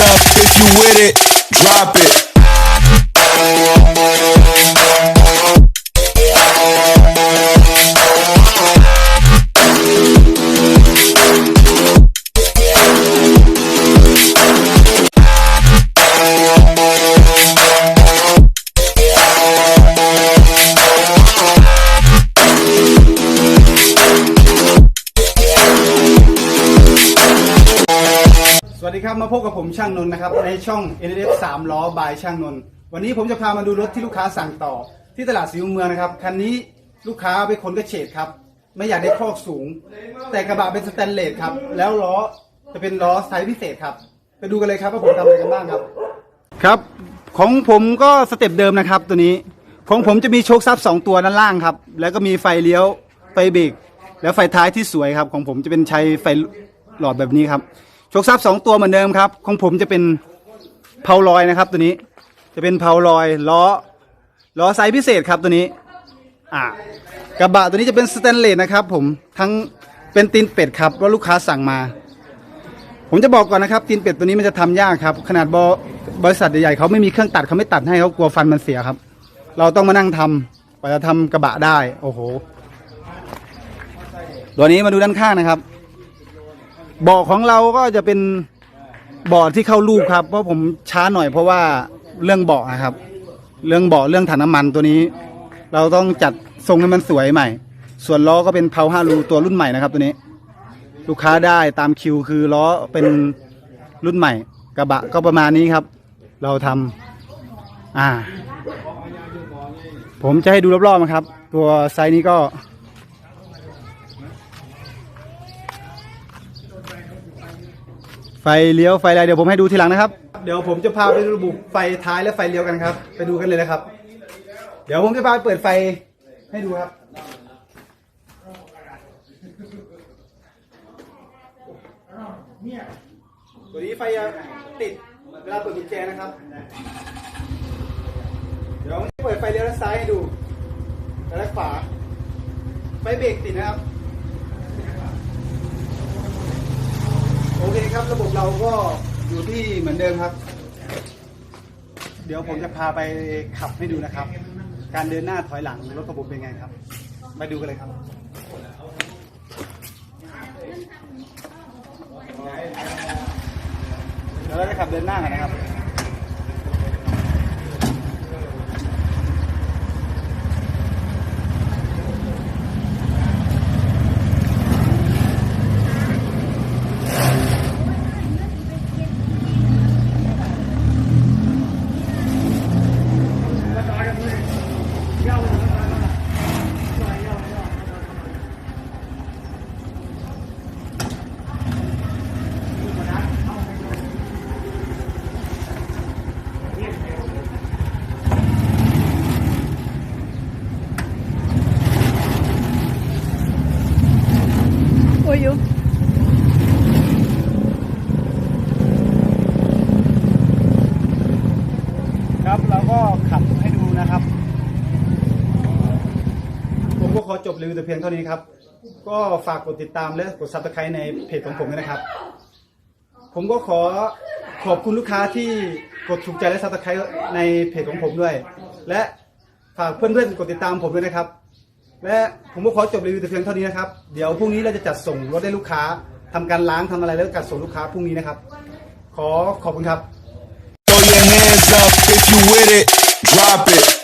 up if you with it. Drop it. ครับมาพบกับผมช่างนนท์นะครับในช่อง n f 3ล้อบายช่างนนท์วันนี้ผมจะพามาดูรถที่ลูกค้าสั่งต่อ ที่ตลาดสีเมืองนะครับคันนี้ลูกค้าไปคนก็เฉดครับ ไม่อยากได้คอกสูง แต่กระบะเป็นสแตนเลสครับ แล้วล้อจะเป็นล้อไซส์พิเศษครับ ไปดูกันเลยครับว่าผมทำอะไรกันบ้างครับ ครับ ของผมก็สเต็ปเดิมนะครับ ตัวนี้ของผมจะมีโชคซับสองตัวด้านล่างครับ แล้วก็มีไฟเลี้ยวไฟเบรกแล้วไฟท้ายที่สวยครับ ของผมจะเป็นใช้ไฟหลอดแบบนี้ครับ โชคซับสองตัวเหมือนเดิมครับ ของผมจะเป็นเพาลอยนะครับ ตัวนี้จะเป็นเพาลอยล้อล้อไซส์พิเศษครับตัวนี้ อ่ากระบะตัวนี้จะเป็นสแตนเลสนะครับ ผมทั้งเป็นตีนเป็ดครับว่าลูกค้าสั่งมา ผมจะบอกก่อนนะครับตีนเป็ดตัวนี้มันจะทำยากครับ ขนาดบบริษัทใหญ่ๆเขาไม่มีเครื่องตัดเขาไม่ตัดให้เขากลัวฟันมันเสียครับ เราต้องมานั่งทำกว่าจะทำกระบะได้ โอ้โหตัวนี้มาดูด้านข้างนะครับ บาะของเราก็จะเป็นเบาะที่เข้ารูปครับ เพราะผมช้าหน่อยเพราะว่าเรื่องเบาะนะครับ เรื่องเบาะเรื่องถังน้ำมันตัวนี้ เราต้องจัดทรงให้มันสวยใหม่ ส่วนล้อก็เป็นเพาห้ารูตัวรุ่นใหม่นะครับ ตัวนี้ ลูกค้าได้ตามคิวคือล้อเป็นรุ่นใหม่ กระบะก็ประมาณนี้ครับ เราทำอ่า ผมจะให้ดูรอบๆนะครับ ตัวไซส์นี้ก็ ไฟเลี้ยวไฟอะไรเดี๋ยวผมให้ดูทีหลังนะครับ เดี๋ยวผมจะพาไปดูระบบไฟท้ายและไฟเลี้ยวกันครับ ไปดูกันเลยนะครับ เดี๋ยวผมจะพาเปิดไฟให้ดูครับ ตัวนี้ไฟจะติดเวลาเปิดกุญแจนะครับ เดี๋ยวผมจะเปิดไฟเลี้ยวด้านซ้ายให้ดู แล้วด้านขวา ไฟเบรกติดนะครับ โอเครับระบบเราก็อยู่ที่เหมือนเดิมครับ เดี๋ยวผมจะพาไปขับให้ดูนะครับ การเดินหน้าถอยหลังรถระบบเป็นไงครับมาดูกันเลยครับเดี๋ยวเราจะขับเดินหน้ากันนะครับ โอ้ยอยู่ ครับเราก็ขับให้ดูนะครับ ผม ก็ขอจบรีวิวแต่เพียงเท่านี้ครับ ก็ฝากกดติดตามและกดซับสไครต์ในเพจของผมด้วยนะครับ ผมก็ขอขอบคุณลูกค้าที่กดถูกใจและซับสไครต์ในเพจของผมด้วย และฝากเพื่อนๆกดติดตามผมด้วยนะครับ และผมก็ขอจบรีวิวแต่เพียงเท่านี้นะครับ เดี๋ยวพรุ่งนี้เราจะจัดส่งรถให้ลูกค้าทำการล้างทำอะไรแล้วจัดส่งลูกค้าพรุ่งนี้นะครับ ขอขอบคุณครับ Throw your hands up if you with it. Drop it.